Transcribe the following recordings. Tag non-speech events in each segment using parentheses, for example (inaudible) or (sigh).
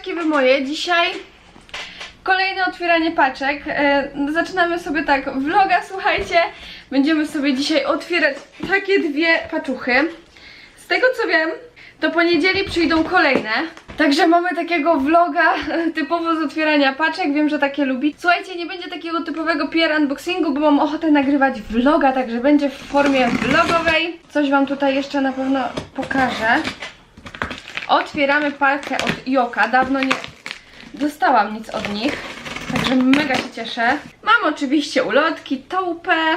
Buziaczki wy moje, dzisiaj kolejne otwieranie paczek. E, zaczynamy sobie tak vloga, słuchajcie. Będziemy sobie dzisiaj otwierać takie dwie paczuchy. Z tego co wiem, to po niedzieli przyjdą kolejne. Także mamy takiego vloga (laughs) typowo z otwierania paczek. Wiem, że takie lubi. Słuchajcie, nie będzie takiego typowego PR unboxingu, bo mam ochotę nagrywać vloga, także będzie w formie vlogowej. Coś wam tutaj jeszcze na pewno pokażę. Otwieramy pakę od Joka. Dawno nie dostałam nic od nich, także mega się cieszę. Mam oczywiście ulotki, Taupę,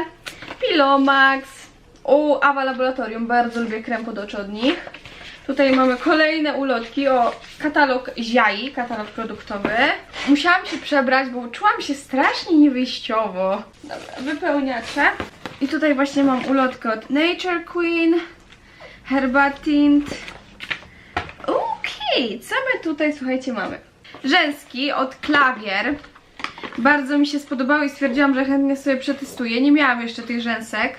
Pilomax, u Awa Laboratorium. Bardzo lubię krem pod oczy od nich. Tutaj mamy kolejne ulotki o katalog Ziai, katalog produktowy. Musiałam się przebrać, bo czułam się strasznie niewyjściowo. Dobra, wypełniacze. I tutaj właśnie mam ulotkę od Nature Queen, Herbatint, Okej, co my tutaj, słuchajcie, mamy? Rzęski od Klawier. Bardzo mi się spodobały i stwierdziłam, że chętnie sobie przetestuję. Nie miałam jeszcze tych rzęsek.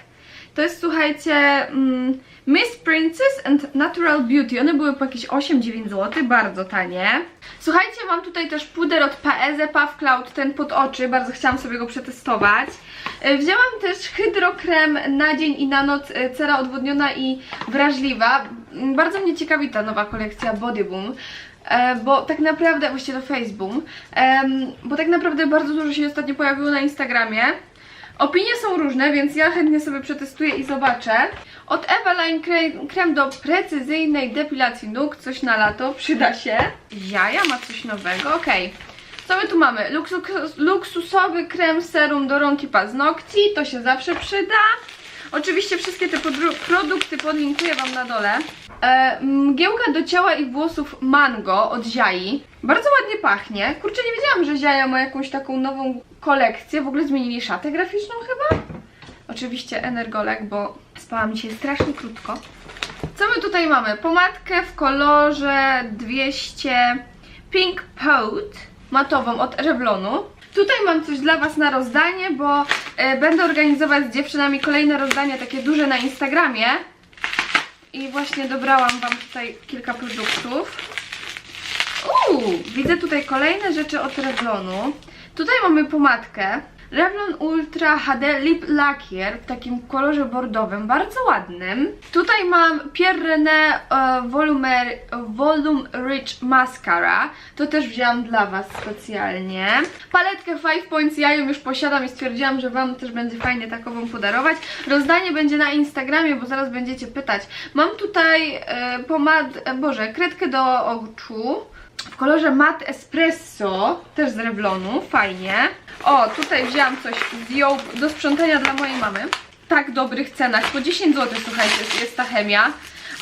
To jest, słuchajcie, mm, Miss Princess and Natural Beauty. One były po jakieś 8-9 zł, bardzo tanie. Słuchajcie, mam tutaj też puder od Paeze Puff Cloud, ten pod oczy. Bardzo chciałam sobie go przetestować. E, Wzięłam też hydrokrem na dzień i na noc, e, cera odwodniona i wrażliwa. Mm, Bardzo mnie ciekawi ta nowa kolekcja Body Boom. E, bo tak naprawdę, właściwie to Faceboom, em, bo tak naprawdę bardzo dużo się ostatnio pojawiło na Instagramie. Opinie są różne, więc ja chętnie sobie przetestuję i zobaczę. Od Eveline krem, krem do precyzyjnej depilacji nóg, coś na lato, przyda się. Jaja ma coś nowego, okej. Co my tu mamy? Luksus, luksusowy krem serum do rąk i paznokci, to się zawsze przyda. Oczywiście wszystkie te produkty podlinkuję Wam na dole. E, mgiełka do ciała i włosów mango od Ziai. Bardzo ładnie pachnie. Kurczę, nie wiedziałam, że Ziaja ma jakąś taką nową kolekcję. W ogóle zmienili szatę graficzną chyba? Oczywiście energolek, bo spałam dzisiaj strasznie krótko. Co my tutaj mamy? Pomadkę w kolorze 200 Pink Pot matową od Revlonu. Tutaj mam coś dla Was na rozdanie, bo e, będę organizować z dziewczynami kolejne rozdania, takie duże na Instagramie. I właśnie dobrałam Wam tutaj kilka produktów. Uuu, widzę tutaj kolejne rzeczy od Revlonu. Tutaj mamy pomadkę. Revlon Ultra HD Lip Lacquer w takim kolorze bordowym, bardzo ładnym. Tutaj mam Pierre René Volume, Volume Rich Mascara. To też wzięłam dla Was specjalnie. Paletkę Five Points ja ją już posiadam i stwierdziłam, że Wam też będzie fajnie takową podarować. Rozdanie będzie na Instagramie, bo zaraz będziecie pytać. Mam tutaj e, pomad, e, boże, kredkę do oczu w kolorze Matte Espresso, też z Revlonu, fajnie. O, tutaj wzięłam coś z do sprzątania dla mojej mamy. Tak dobrych cenach, po 10 zł, słuchajcie, jest- ta chemia.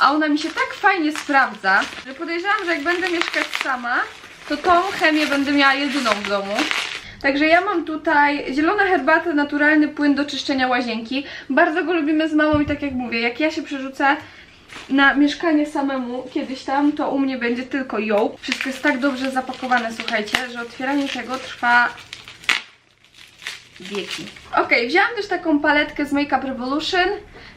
A ona mi się tak fajnie sprawdza, że podejrzewam, że jak będę mieszkać sama, to tą chemię będę miała jedyną w domu. Także ja mam tutaj zielona herbata, naturalny płyn do czyszczenia łazienki. Bardzo go lubimy z mamą i tak jak mówię, jak ja się przerzucę na mieszkanie samemu kiedyś tam, to u mnie będzie tylko ją. Wszystko jest tak dobrze zapakowane, słuchajcie, że otwieranie tego trwa wieki. Ok, wzięłam też taką paletkę z Makeup Revolution.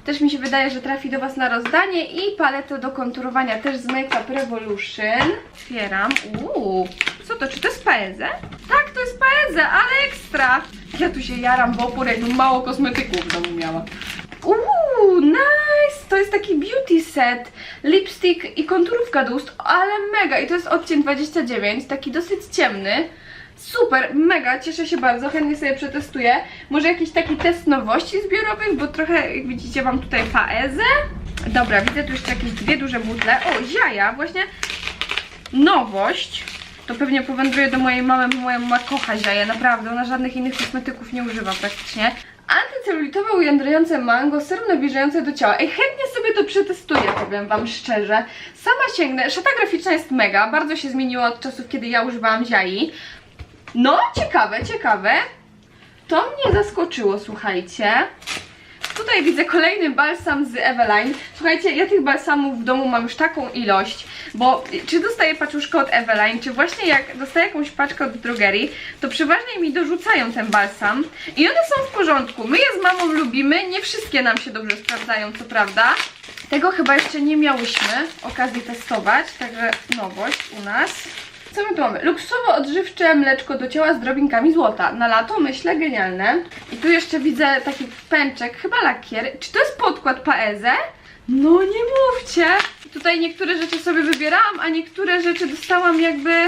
Też mi się wydaje, że trafi do Was na rozdanie. I paletę do konturowania też z Makeup Revolution. Otwieram. Uuu, co to? Czy to jest Paeze? Tak, to jest Paeze, ale ekstra. Ja tu się jaram w opór, jakbym mało kosmetyków w domu miała. Uuu, nice! To jest taki beauty set, lipstick i konturówka do ust, ale mega. I to jest odcień 29, taki dosyć ciemny. Super, mega, cieszę się bardzo, chętnie sobie przetestuję. Może jakiś taki test nowości zbiorowych, bo trochę, jak widzicie, mam tutaj paezę. Dobra, widzę tu jeszcze jakieś dwie duże butle. O, ziaja, właśnie nowość. To pewnie powędruje do mojej mamy, bo moja mama kocha ziaje, naprawdę. Ona żadnych innych kosmetyków nie używa praktycznie. Antycelulitowe ujędrające mango, serum nawilżające do ciała. Ej, chętnie sobie to przetestuję, powiem wam szczerze. Sama sięgnę, szata graficzna jest mega, bardzo się zmieniła od czasów, kiedy ja używałam ziai. No, ciekawe, ciekawe. To mnie zaskoczyło, słuchajcie. Tutaj widzę kolejny balsam z Eveline. Słuchajcie, ja tych balsamów w domu mam już taką ilość, bo czy dostaję paczuszkę od Eveline, czy właśnie jak dostaję jakąś paczkę od drogerii, to przeważnie mi dorzucają ten balsam i one są w porządku. My je z mamą lubimy, nie wszystkie nam się dobrze sprawdzają, co prawda. Tego chyba jeszcze nie miałyśmy okazji testować, także nowość u nas. Co my tu mamy? Luksusowo odżywcze mleczko do ciała z drobinkami złota. Na lato myślę genialne. I tu jeszcze widzę taki pęczek, chyba lakier. Czy to jest podkład Paeze? No nie mówcie! Tutaj niektóre rzeczy sobie wybierałam, a niektóre rzeczy dostałam jakby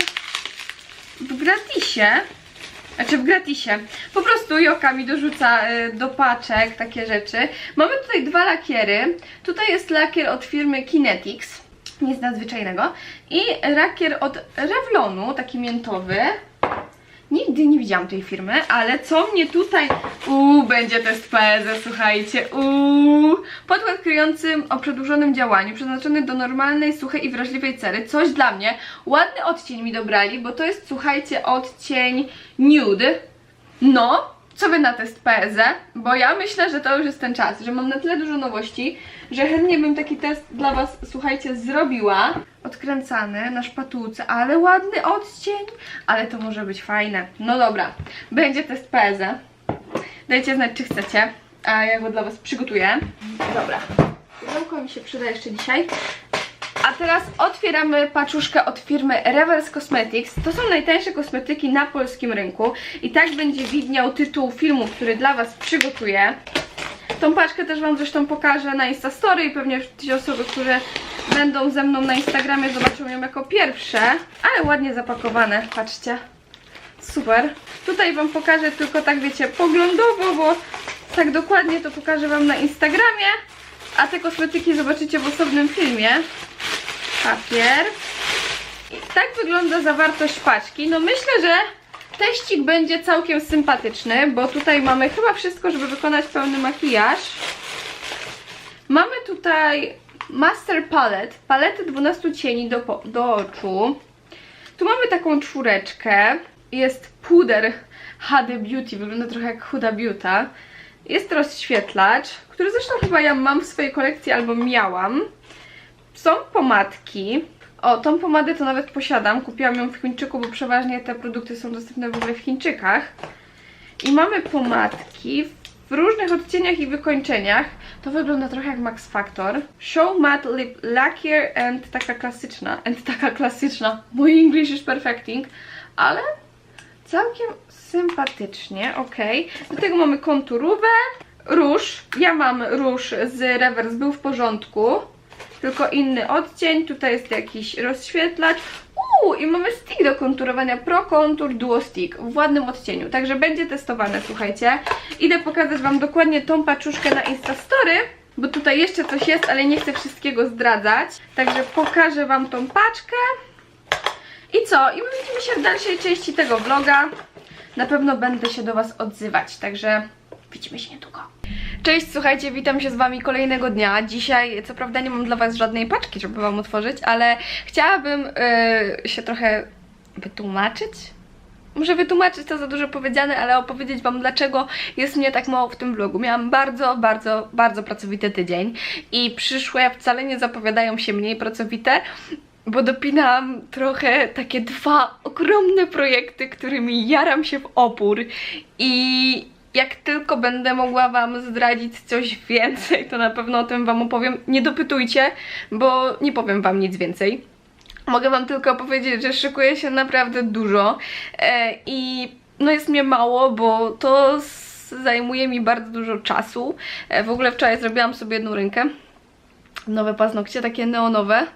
w gratisie. Znaczy w gratisie. Po prostu Joka mi dorzuca y, do paczek takie rzeczy. Mamy tutaj dwa lakiery. Tutaj jest lakier od firmy Kinetics. Nic nadzwyczajnego. I lakier od Revlonu, taki miętowy. Nigdy nie widziałam tej firmy, ale co mnie tutaj... Uuu, będzie test PZ, słuchajcie. Uuu. Podkład kryjący o przedłużonym działaniu, przeznaczony do normalnej, suchej i wrażliwej cery. Coś dla mnie. Ładny odcień mi dobrali, bo to jest, słuchajcie, odcień nude. No, co wy na test PZ? Bo ja myślę, że to już jest ten czas, że mam na tyle dużo nowości, że chętnie bym taki test dla was, słuchajcie, zrobiła. Odkręcany na szpatułce, ale ładny odcień, ale to może być fajne. No dobra, będzie test PZ. Dajcie znać, czy chcecie, a ja go dla was przygotuję. Dobra, pudełko mi się przyda jeszcze dzisiaj. A teraz otwieramy paczuszkę od firmy Reverse Cosmetics. To są najtańsze kosmetyki na polskim rynku. I tak będzie widniał tytuł filmu, który dla Was przygotuję. Tą paczkę też Wam zresztą pokażę na Instastory i pewnie te osoby, które będą ze mną na Instagramie zobaczą ją jako pierwsze. Ale ładnie zapakowane, patrzcie. Super. Tutaj Wam pokażę tylko tak, wiecie, poglądowo, bo tak dokładnie to pokażę Wam na Instagramie. A te kosmetyki zobaczycie w osobnym filmie papier. I tak wygląda zawartość paczki. No myślę, że teścik będzie całkiem sympatyczny, bo tutaj mamy chyba wszystko, żeby wykonać pełny makijaż. Mamy tutaj Master Palette, paletę 12 cieni do, do oczu. Tu mamy taką czwóreczkę. Jest puder HD Beauty, wygląda trochę jak Huda Beauty. Jest rozświetlacz, który zresztą chyba ja mam w swojej kolekcji albo miałam. Są pomadki. O, tą pomadę to nawet posiadam. Kupiłam ją w Chińczyku, bo przeważnie te produkty są dostępne w ogóle w Chińczykach. I mamy pomadki w różnych odcieniach i wykończeniach. To wygląda trochę jak Max Factor. Show Matte Lip Lacquer and taka klasyczna. And taka klasyczna. Mój English is perfecting. Ale całkiem sympatycznie, ok. Do tego mamy konturówę, róż. Ja mam róż z Reverse, był w porządku. Tylko inny odcień, tutaj jest jakiś rozświetlacz. Uuu, i mamy stick do konturowania Pro Contour Duo Stick w ładnym odcieniu. Także będzie testowane, słuchajcie. Idę pokazać Wam dokładnie tą paczuszkę na Instastory, bo tutaj jeszcze coś jest, ale nie chcę wszystkiego zdradzać. Także pokażę Wam tą paczkę. I co? I my widzimy się w dalszej części tego vloga. Na pewno będę się do Was odzywać, także widzimy się niedługo. Cześć, słuchajcie, witam się z Wami kolejnego dnia. Dzisiaj, co prawda, nie mam dla Was żadnej paczki, żeby Wam otworzyć, ale chciałabym yy, się trochę wytłumaczyć. Może wytłumaczyć to za dużo powiedziane, ale opowiedzieć Wam, dlaczego jest mnie tak mało w tym vlogu. Miałam bardzo, bardzo, bardzo pracowity tydzień i przyszłe wcale nie zapowiadają się mniej pracowite, bo dopinałam trochę takie dwa ogromne projekty, którymi jaram się w opór i jak tylko będę mogła Wam zdradzić coś więcej, to na pewno o tym Wam opowiem. Nie dopytujcie, bo nie powiem Wam nic więcej. Mogę Wam tylko powiedzieć, że szykuje się naprawdę dużo e, i no jest mnie mało, bo to zajmuje mi bardzo dużo czasu. E, w ogóle wczoraj zrobiłam sobie jedną rękę. Nowe paznokcie, takie neonowe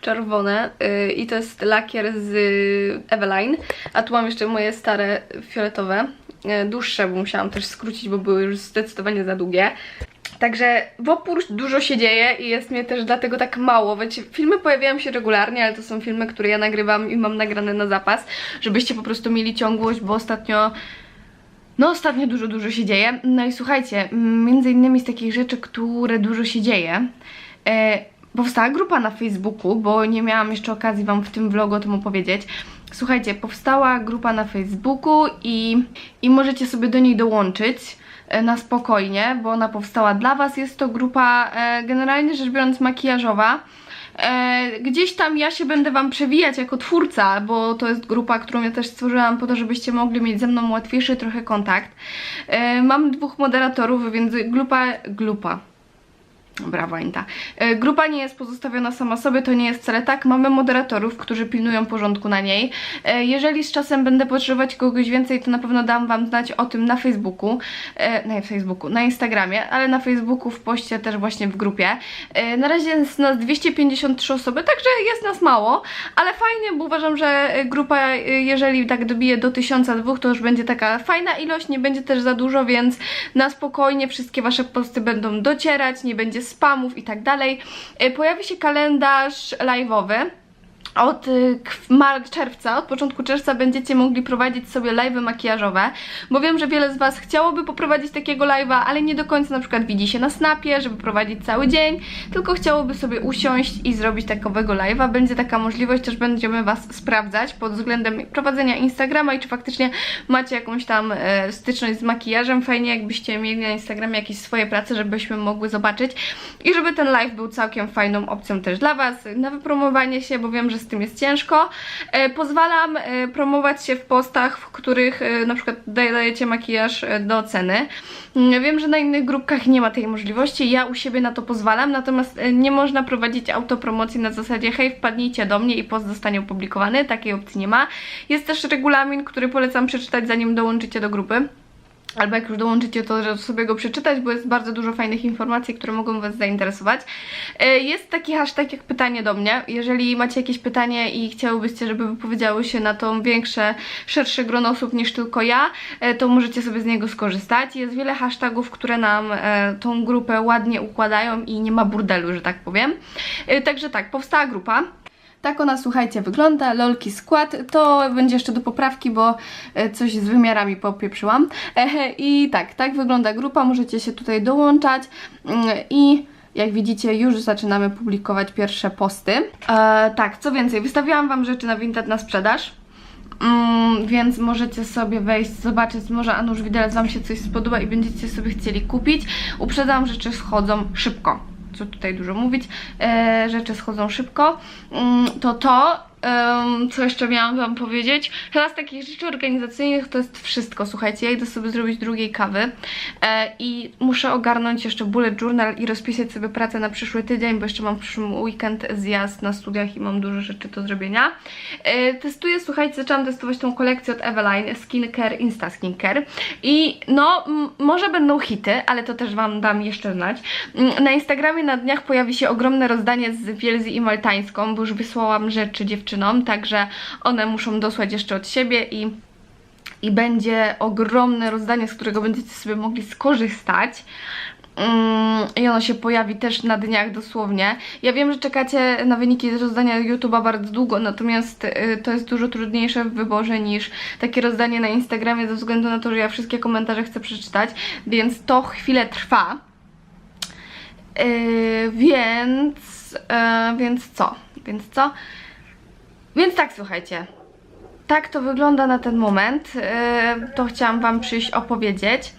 czerwone yy, i to jest lakier z y, Eveline, a tu mam jeszcze moje stare fioletowe, dłuższe, bo musiałam też skrócić, bo były już zdecydowanie za długie. Także w opór dużo się dzieje i jest mnie też dlatego tak mało. Wiecie, filmy pojawiają się regularnie, ale to są filmy, które ja nagrywam i mam nagrane na zapas, żebyście po prostu mieli ciągłość, bo ostatnio no ostatnio dużo, dużo się dzieje. No i słuchajcie, między innymi z takich rzeczy, które dużo się dzieje, e, powstała grupa na Facebooku, bo nie miałam jeszcze okazji Wam w tym vlogu o tym opowiedzieć. Słuchajcie, powstała grupa na Facebooku i, i możecie sobie do niej dołączyć e, na spokojnie, bo ona powstała dla Was. Jest to grupa e, generalnie rzecz biorąc makijażowa. E, gdzieś tam ja się będę Wam przewijać jako twórca, bo to jest grupa, którą ja też stworzyłam po to, żebyście mogli mieć ze mną łatwiejszy trochę kontakt. Mam dwóch moderatorów, więc grupa, grupa, Brawo Anita. E, Grupa nie jest pozostawiona sama sobie, to nie jest wcale tak. Mamy moderatorów, którzy pilnują porządku na niej. E, Jeżeli z czasem będę potrzebować kogoś więcej, to na pewno dam Wam znać o tym na Facebooku. E, w Facebooku, na Instagramie, ale na Facebooku w poście też właśnie w grupie. Na razie jest nas 253 osoby, także jest nas mało, ale fajnie, bo uważam, że grupa, jeżeli tak dobije do 1002, to już będzie taka fajna ilość, nie będzie też za dużo, więc na spokojnie wszystkie Wasze posty będą docierać, nie będzie spamów i tak dalej. E, Pojawi się kalendarz live'owy. Od y, czerwca, od początku czerwca będziecie mogli prowadzić sobie live'y makijażowe, bo wiem, że wiele z Was chciałoby poprowadzić takiego live'a, ale nie do końca na przykład widzi się na snapie, żeby prowadzić cały dzień, tylko chciałoby sobie usiąść i zrobić takowego live'a. Będzie taka możliwość, też będziemy Was sprawdzać pod względem prowadzenia Instagrama i czy faktycznie macie jakąś tam e, styczność z makijażem. Fajnie jakbyście mieli na Instagramie jakieś swoje prace, żebyśmy mogły zobaczyć i żeby ten live był całkiem fajną opcją też dla Was na wypromowanie się, bo wiem, że z tym jest ciężko. E, pozwalam e, promować się w postach, w których e, na przykład daje- dajecie makijaż do oceny. Mm, Wiem, że na innych grupkach nie ma tej możliwości, ja u siebie na to pozwalam, natomiast nie można prowadzić autopromocji na zasadzie hej, wpadnijcie do mnie i post zostanie opublikowany, takiej opcji nie ma. Jest też regulamin, który polecam przeczytać zanim dołączycie do grupy. Albo jak już dołączycie, to sobie go przeczytać, bo jest bardzo dużo fajnych informacji, które mogą Was zainteresować. E, Jest taki hashtag jak pytanie do mnie. Jeżeli macie jakieś pytanie i chciałybyście, żeby wypowiedziały się na to większe, szersze grono osób niż tylko ja, e, to możecie sobie z niego skorzystać. Jest wiele hashtagów, które nam e, tą grupę ładnie układają i nie ma burdelu, że tak powiem. Także tak, powstała grupa. Tak ona, słuchajcie, wygląda, lolki skład, to będzie jeszcze do poprawki, bo e, coś z wymiarami popieprzyłam. I tak, tak wygląda grupa, możecie się tutaj dołączać mm, i jak widzicie już zaczynamy publikować pierwsze posty. E, tak, co więcej, wystawiłam Wam rzeczy na Vinted na sprzedaż. Mm, więc możecie sobie wejść, zobaczyć, może a nuż widelec Wam się coś spodoba i będziecie sobie chcieli kupić. Uprzedzam, rzeczy schodzą szybko. Co tutaj dużo mówić, e, rzeczy schodzą szybko. Mm, to to, em, co jeszcze miałam Wam powiedzieć? Chyba z takich rzeczy organizacyjnych to jest wszystko. Słuchajcie, ja idę sobie zrobić drugiej kawy e, i muszę ogarnąć jeszcze bullet journal i rozpisać sobie pracę na przyszły tydzień, bo jeszcze mam w przyszłym weekend zjazd na studiach i mam dużo rzeczy do zrobienia. E, testuję, słuchajcie, zaczęłam testować tą kolekcję od Eveline, Skincare, Insta Skincare i no, może będą hity, ale to też Wam dam jeszcze znać. Mm, Na Instagramie na dniach pojawi się ogromne rozdanie z Wielzi i Maltańską, bo już wysłałam rzeczy dziewczynom, także one muszą dosłać jeszcze od siebie i i będzie ogromne rozdanie, z którego będziecie sobie mogli skorzystać. Mm, I ono się pojawi też na dniach dosłownie. Ja wiem, że czekacie na wyniki rozdania YouTube'a bardzo długo, natomiast y, to jest dużo trudniejsze w wyborze niż takie rozdanie na Instagramie, ze względu na to, że ja wszystkie komentarze chcę przeczytać, więc to chwilę trwa. Yy, więc, yy, więc co? Więc co? Więc tak, słuchajcie. Tak to wygląda na ten moment. Yy, to chciałam Wam przyjść opowiedzieć.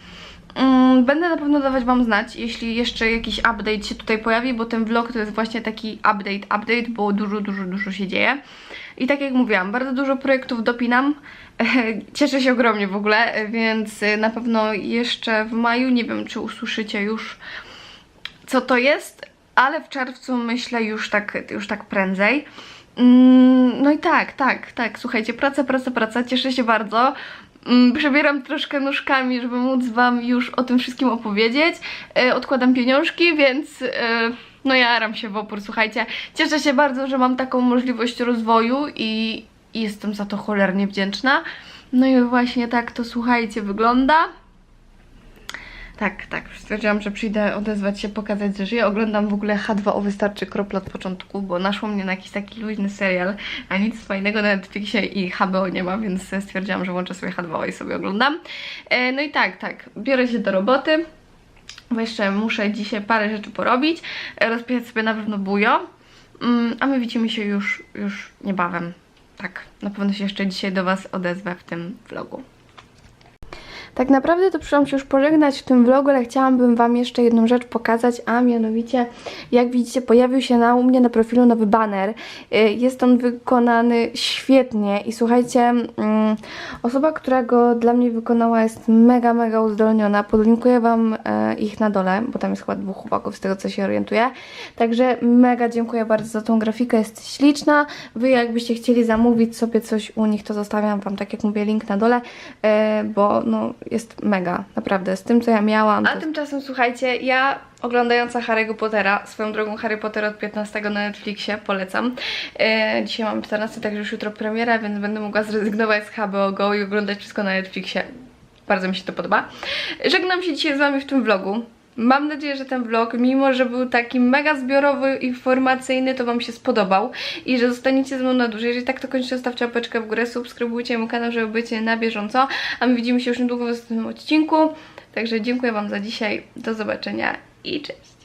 Mm, Będę na pewno dawać Wam znać, jeśli jeszcze jakiś update się tutaj pojawi, bo ten vlog to jest właśnie taki update, update, bo dużo, dużo, dużo się dzieje. I tak jak mówiłam, bardzo dużo projektów dopinam. (laughs) Cieszę się ogromnie w ogóle, więc na pewno jeszcze w maju, nie wiem czy usłyszycie już co to jest, ale w czerwcu myślę już tak, już tak prędzej. Mm, No i tak, tak, tak, słuchajcie, praca, praca, praca, cieszę się bardzo. Mm, Przebieram troszkę nóżkami, żeby móc Wam już o tym wszystkim opowiedzieć. E, Odkładam pieniążki, więc e, no jaram się w opór, słuchajcie. Cieszę się bardzo, że mam taką możliwość rozwoju i, i jestem za to cholernie wdzięczna. No i właśnie tak to, słuchajcie, wygląda. Tak, tak. Stwierdziłam, że przyjdę odezwać się, pokazać, że żyję. Oglądam w ogóle H2O Wystarczy kropla od początku, bo naszło mnie na jakiś taki luźny serial, a nic fajnego na Netflixie i HBO nie ma, więc stwierdziłam, że włączę sobie H2O i sobie oglądam. E, no i tak, tak. Biorę się do roboty, bo jeszcze muszę dzisiaj parę rzeczy porobić. E, rozpisać sobie na pewno bujo. Mm, a my widzimy się już, już niebawem. Tak, na pewno się jeszcze dzisiaj do Was odezwę w tym vlogu. Tak naprawdę to przyszłam się już pożegnać w tym vlogu, ale chciałabym Wam jeszcze jedną rzecz pokazać, a mianowicie, jak widzicie, pojawił się na u mnie na profilu nowy banner. Y, Jest on wykonany świetnie i słuchajcie, mm, osoba, która go dla mnie wykonała jest mega, mega uzdolniona. Podlinkuję Wam e, ich na dole, bo tam jest chyba dwóch chłopaków z tego, co się orientuję. Także mega dziękuję bardzo za tą grafikę, jest śliczna. Wy jakbyście chcieli zamówić sobie coś u nich, to zostawiam Wam, tak jak mówię, link na dole, e, bo no jest mega, naprawdę, z tym co ja miałam. A tymczasem słuchajcie, ja oglądająca Harry'ego Pottera, swoją drogą Harry Potter od 15 na Netflixie, polecam. E, dzisiaj mamy 14, także już jutro premiera, więc będę mogła zrezygnować z HBO Go i oglądać wszystko na Netflixie. Bardzo mi się to podoba. Żegnam się dzisiaj z Wami w tym vlogu. Mam nadzieję, że ten vlog, mimo że był taki mega zbiorowy, informacyjny, to Wam się spodobał i że zostaniecie ze mną na dłużej. Jeżeli tak, to koniecznie zostawcie łapeczkę w górę, subskrybujcie mój kanał, żeby być na bieżąco, a my widzimy się już niedługo w następnym odcinku. Także dziękuję Wam za dzisiaj, do zobaczenia i cześć!